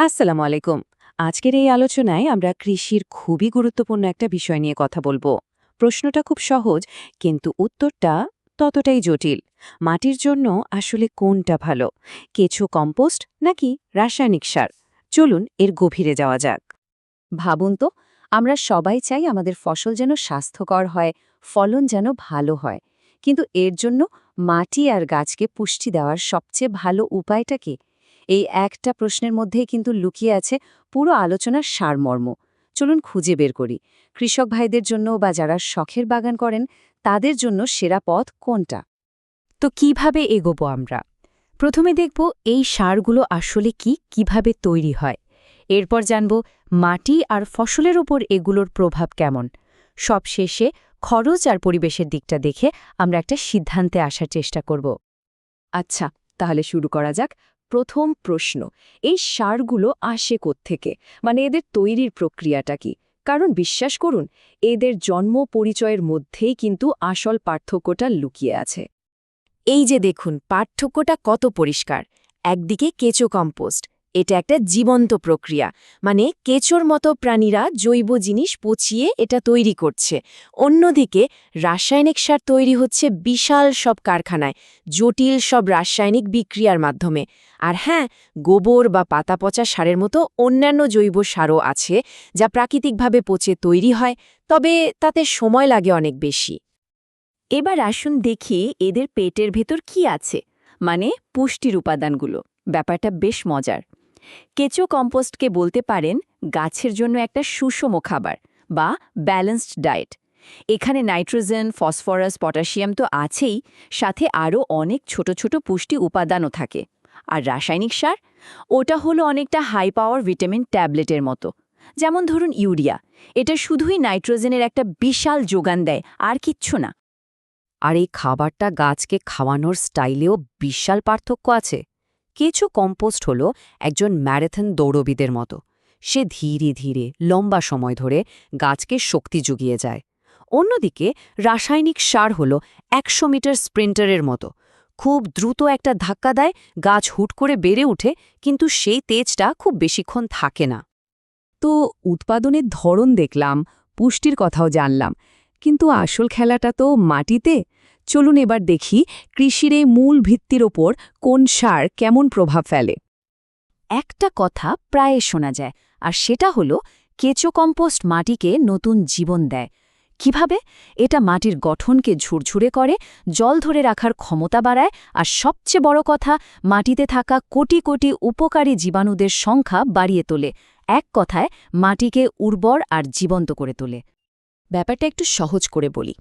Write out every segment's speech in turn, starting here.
আসসালামু আলাইকুম। আজকের এই আলোচনায় আমরা কৃষির খুবই গুরুত্বপূর্ণ একটা বিষয় নিয়ে কথা বলব। প্রশ্নটা খুব সহজ, কিন্তু উত্তরটা ততটাই জটিল। মাটির জন্য আসলে কোনটা ভালো, কেঁচো কম্পোস্ট নাকি রাসায়নিক সার? চলুন এর গভীরে যাওয়া যাক। ভাবুন তো, আমরা সবাই চাই আমাদের ফসল যেন স্বাস্থ্যকর হয়, ফলন যেন ভালো হয়। কিন্তু এর জন্য মাটি আর গাছকে পুষ্টি দেওয়ার সবচেয়ে ভালো উপায়টা কি? এই একটা প্রশ্নের মধ্যেই কিন্তু লুকিয়ে আছে পুরো আলোচনার সারমর্ম। চলুন খুঁজে বের করি। কৃষক ভাইদের জন্য বা যারা শখের বাগান করেন তাদের জন্য সেরা পথ কোনটা? তো কীভাবে এগোবো আমরা? প্রথমে দেখব এই সারগুলো আসলে কি কীভাবে তৈরি হয়। এরপর জানব মাটি আর ফসলের ওপর এগুলোর প্রভাব কেমন। সবশেষে খরচ আর পরিবেশের দিকটা দেখে আমরা একটা সিদ্ধান্তে আসার চেষ্টা করব। আচ্ছা তাহলে শুরু করা যাক। প্রথম প্রশ্ন, এই সারগুলো আসে থেকে মানে এদের তৈরির প্রক্রিয়াটা কি? কারণ বিশ্বাস করুন, এদের জন্ম পরিচয়ের মধ্যেই কিন্তু আসল পার্থক্যটা লুকিয়ে আছে। এই যে দেখুন, পার্থক্যটা কত পরিষ্কার। একদিকে কেঁচো কম্পোস্ট এটা একটা জীবন্ত প্রক্রিয়া। মানে কেঁচোর মতো প্রাণীরা জৈব জিনিস পচিয়ে এটা তৈরি করছে। অন্যদিকে রাসায়নিক সার তৈরি হচ্ছে বিশাল সব কারখানায়, জটিল সব রাসায়নিক বিক্রিয়ার মাধ্যমে। আর হ্যাঁ গোবর বা পাতা পচা সারের মতো অন্যান্য জৈব সারও আছে যা প্রাকৃতিকভাবে পচে তৈরি হয়, তবে তাতে সময় লাগে অনেক বেশি। এবার আসুন দেখি এদের পেটের ভেতর কি আছে। মানে পুষ্টির উপাদানগুলো। ব্যাপারটা বেশ মজার। কেঁচো কম্পোস্টকে বলতে পারেন গাছের জন্য একটা সুষম খাবার বা ব্যালেন্সড ডায়েট। এখানে নাইট্রোজেন, ফসফরাস, পটাশিয়াম তো আছেই, সাথে আরও অনেক ছোট ছোট পুষ্টি উপাদানও থাকে। আর রাসায়নিক সার? ওটা হলো অনেকটা হাই পাওয়ার ভিটামিন ট্যাবলেটের মতো। যেমন ধরুন ইউরিয়া। এটা শুধুই নাইট্রোজেনের একটা বিশাল যোগান দেয়, আর কিচ্ছু না। আর এই খাবারটা গাছকে খাওয়ানোর স্টাইলেও বিশাল পার্থক্য আছে। কেঁচো কম্পোস্ট হল একজন ম্যারাথন দৌড়বিদের মতো। সে ধীরে ধীরে, লম্বা সময় ধরে গাছকে শক্তি জুগিয়ে যায়। অন্যদিকে, রাসায়নিক সার হল একশো মিটার স্প্রিন্টারের মতো। খুব দ্রুত একটা ধাক্কা দেয়, গাছ হুট করে বেড়ে উঠে কিন্তু সেই তেজটা খুব বেশিক্ষণ থাকে না। তো উৎপাদনের ধরন দেখলাম, পুষ্টির কথাও জানলাম। কিন্তু আসল খেলাটা তো মাটিতে? চলুন এবার দেখি কৃষির এই মূল ভিত্তির ওপর কোন সার কেমন প্রভাব ফেলে। একটা কথা প্রায় শোনা যায়, আর সেটা হলো কেঁচো কম্পোস্ট মাটিকে নতুন জীবন দেয়। কীভাবে? এটা মাটির গঠনকে ঝুরঝুরে করে, জল ধরে রাখার ক্ষমতা বাড়ায়, আর সবচেয়ে বড় কথা, মাটিতে থাকা কোটি কোটি উপকারী জীবাণুদের সংখ্যা বাড়িয়ে তোলে। এক কথায়, মাটিকে উর্বর আর জীবন্ত করে তোলে। ব্যাপারটা একটু সহজ করে বলি।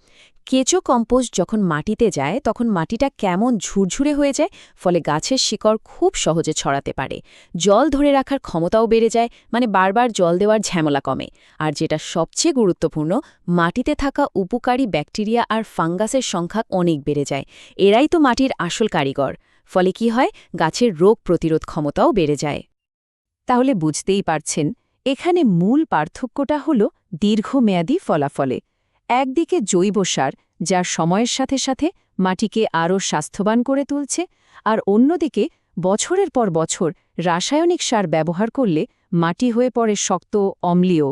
কেঁচো কম্পোস্ট যখন মাটিতে যায়, তখন মাটিটা কেমন ঝুরঝুরে হয়ে যায়, ফলে গাছের শিকড় খুব সহজে ছড়াতে পারে। জল ধরে রাখার ক্ষমতাও বেড়ে যায় মানে বারবার জল দেওয়ার ঝামেলা কমে। আর যেটা সবচেয়ে গুরুত্বপূর্ণ, মাটিতে থাকা উপকারী ব্যাকটেরিয়া আর ফাঙ্গাসের সংখ্যা অনেক বেড়ে যায়। এরাই তো মাটির আসল কারিগর। ফলে কি হয়? গাছের রোগ প্রতিরোধ ক্ষমতাও বেড়ে যায়। তাহলে বুঝতেই পারছেন এখানে মূল পার্থক্যটা হল দীর্ঘমেয়াদী ফলাফলে। একদিকে জৈব সার যা সময়ের সাথে সাথে মাটিকে আরও স্বাস্থ্যবান করে তুলছে, আর অন্যদিকে বছরের পর বছর রাসায়নিক সার ব্যবহার করলে মাটি হয়ে পড়ে শক্ত, অম্লীয়।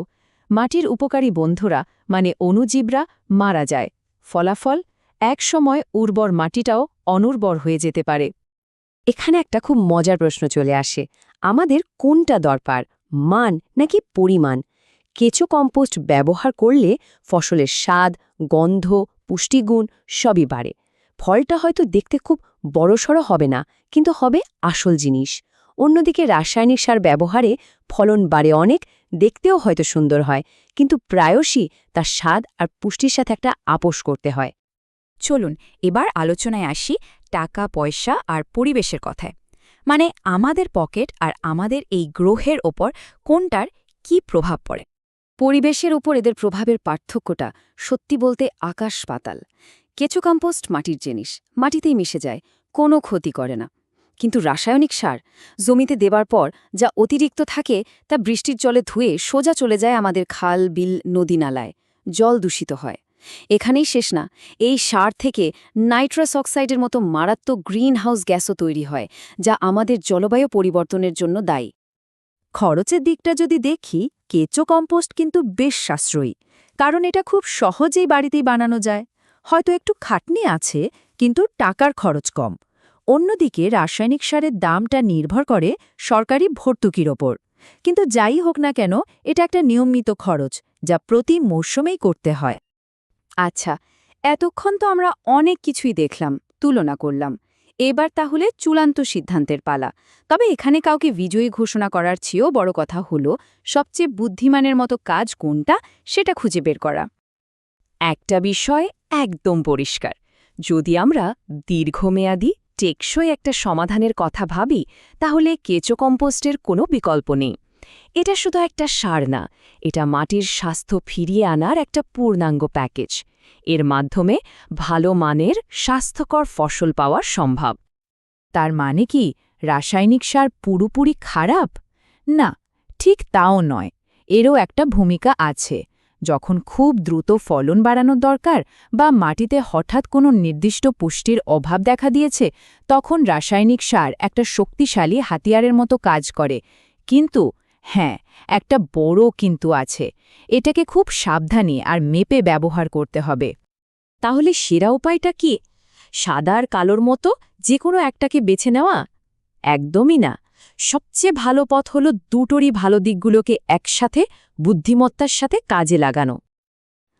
মাটির উপকারী বন্ধুরা মানে অণুজীবরা, মারা যায়। ফলাফল? এক সময় উর্বর মাটিটাও অনুর্বর হয়ে যেতে পারে। এখানে একটা খুব মজার প্রশ্ন চলে আসে। আমাদের কোনটা দরকার? মান নাকি পরিমাণ? কেঁচো কম্পোস্ট ব্যবহার করলে ফসলের স্বাদ, গন্ধ, পুষ্টিগুণ সবই বাড়ে। ফলটা হয়তো দেখতে খুব বড়সড় হবে না, কিন্তু হবে আসল জিনিস। অন্যদিকে রাসায়নিক সার ব্যবহারে ফলন বাড়ে অনেক, দেখতেও হয়তো সুন্দর হয়, কিন্তু প্রায়শই তার স্বাদ আর পুষ্টির সাথে একটা আপোষ করতে হয়। চলুন, এবার আলোচনায় আসি টাকা, পয়সা আর পরিবেশের কথায়। মানে আমাদের পকেট আর আমাদের এই গ্রহের ওপর কোনটার কি প্রভাব পড়ে? পরিবেশের উপর এদের প্রভাবের পার্থক্যটা সত্যি বলতে আকাশ পাতাল। কেঁচো কম্পোস্ট মাটির জিনিস, মাটিতেই মিশে যায়, কোনো ক্ষতি করে না। কিন্তু রাসায়নিক সার জমিতে দেবার পর যা অতিরিক্ত থাকে তা বৃষ্টির জলে ধুয়ে সোজা চলে যায় আমাদের খাল, বিল, নদী নালায়, জল দূষিত হয়। এখানেই শেষ না, এই সার থেকে নাইট্রাস অক্সাইডের মতো মারাত্মক গ্রিন হাউস গ্যাসও তৈরি হয়, যা আমাদের জলবায়ু পরিবর্তনের জন্য দায়ী। খরচের দিকটা যদি দেখি, কেঁচো কম্পোস্ট কিন্তু বেশ সাশ্রয়ী, কারণ এটা খুব সহজেই বাড়িতেই বানানো যায়। হয়তো একটু খাটনি আছে, কিন্তু টাকার খরচ কম। অন্যদিকে রাসায়নিক সারের দামটা নির্ভর করে সরকারি ভর্তুকির ওপর। কিন্তু যাই হোক না কেন, এটা একটা নিয়মিত খরচ, যা প্রতি মরশুমেই করতে হয়। আচ্ছা এতক্ষণ তো আমরা অনেক কিছুই দেখলাম, তুলনা করলাম। এবার তাহলে চূড়ান্ত সিদ্ধান্তের পালা। তবে এখানে কাউকে বিজয়ী ঘোষণা করার চেয়েও বড় কথা হলো, সবচেয়ে বুদ্ধিমানের মতো কাজ কোনটা সেটা খুঁজে বের করা। একটা বিষয় একদম পরিষ্কার, যদি আমরা দীর্ঘমেয়াদী, টেকসই একটা সমাধানের কথা ভাবি, তাহলে কেঁচো কম্পোস্টের কোনো বিকল্প নেই। এটা শুধু একটা সার না, এটা মাটির স্বাস্থ্য ফিরিয়ে আনার একটা পূর্ণাঙ্গ প্যাকেজ। এর মাধ্যমে ভালো মানের স্বাস্থ্যকর ফসল পাওয়া সম্ভব। তার মানে কি, রাসায়নিক সার পুরোপুরি খারাপ? না, ঠিক তাও নয়। এরও একটা ভূমিকা আছে। যখন খুব দ্রুত ফলন বাড়ানোর দরকার বা মাটিতে হঠাৎ কোনো নির্দিষ্ট পুষ্টির অভাব দেখা দিয়েছে, তখন রাসায়নিক সার একটা শক্তিশালী হাতিয়ারের মতো কাজ করে। কিন্তু হ্যাঁ একটা বড় কিন্তু আছে। এটাকে খুব সাবধানে আর মেপে ব্যবহার করতে হবে। তাহলে সেরা উপায়টা কি? সাদা আর কালোর মতো যে কোনো একটাকে বেছে নেওয়া? একদমই না। সবচেয়ে ভালো পথ হল দুটোরই ভালো দিকগুলোকে একসাথে বুদ্ধিমত্তার সাথে কাজে লাগানো।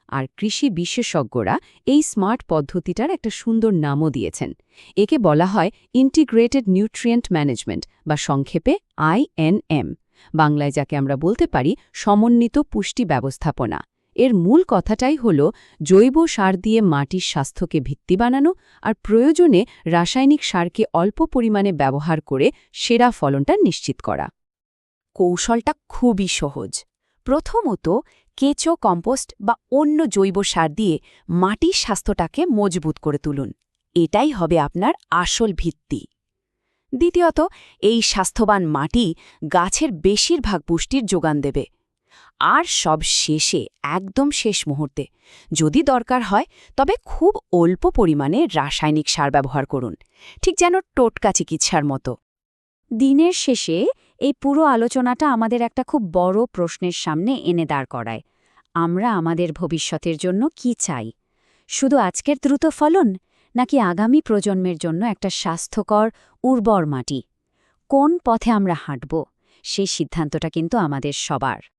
আর কৃষি বিশেষজ্ঞরা এই স্মার্ট পদ্ধতিটার একটা সুন্দর নামও দিয়েছেন। একে বলা হয় ইন্টিগ্রেটেড নিউট্রিয়েন্ট ম্যানেজমেন্ট বা সংক্ষেপে আইএনএম বাংলায় যাকে আমরা বলতে পারি সমন্বিত পুষ্টি ব্যবস্থাপনা। এর মূল কথাটাই হল জৈব সার দিয়ে মাটির স্বাস্থ্যকে ভিত্তি বানানো আর প্রয়োজনে রাসায়নিক সারকে অল্প পরিমাণে ব্যবহার করে সেরা ফলনটা নিশ্চিত করা। কৌশলটা খুবই সহজ। প্রথমত কেঁচো, কম্পোস্ট বা অন্য জৈব সার দিয়ে মাটির স্বাস্থ্যটাকে মজবুত করে তুলুন। এটাই হবে আপনার আসল ভিত্তি। দ্বিতীয়ত, এই স্বাস্থ্যবান মাটি গাছের বেশিরভাগ পুষ্টির যোগান দেবে। আর সব শেষে, একদম শেষ মুহূর্তে, যদি দরকার হয়, তবে খুব অল্প পরিমাণে রাসায়নিক সার ব্যবহার করুন, ঠিক যেন টোটকা চিকিৎসার মতো। দিনের শেষে, এই পুরো আলোচনাটা আমাদের একটা খুব বড় প্রশ্নের সামনে এনে দাঁড় করায়। আমরা আমাদের ভবিষ্যতের জন্য কি চাই? শুধু আজকের দ্রুত ফলন? নাকি আগামী প্রজন্মের জন্য একটা স্বাস্থ্যকর, উর্বর মাটি? কোন পথে আমরা হাঁটব? সেই সিদ্ধান্তটা কিন্তু আমাদের সবার।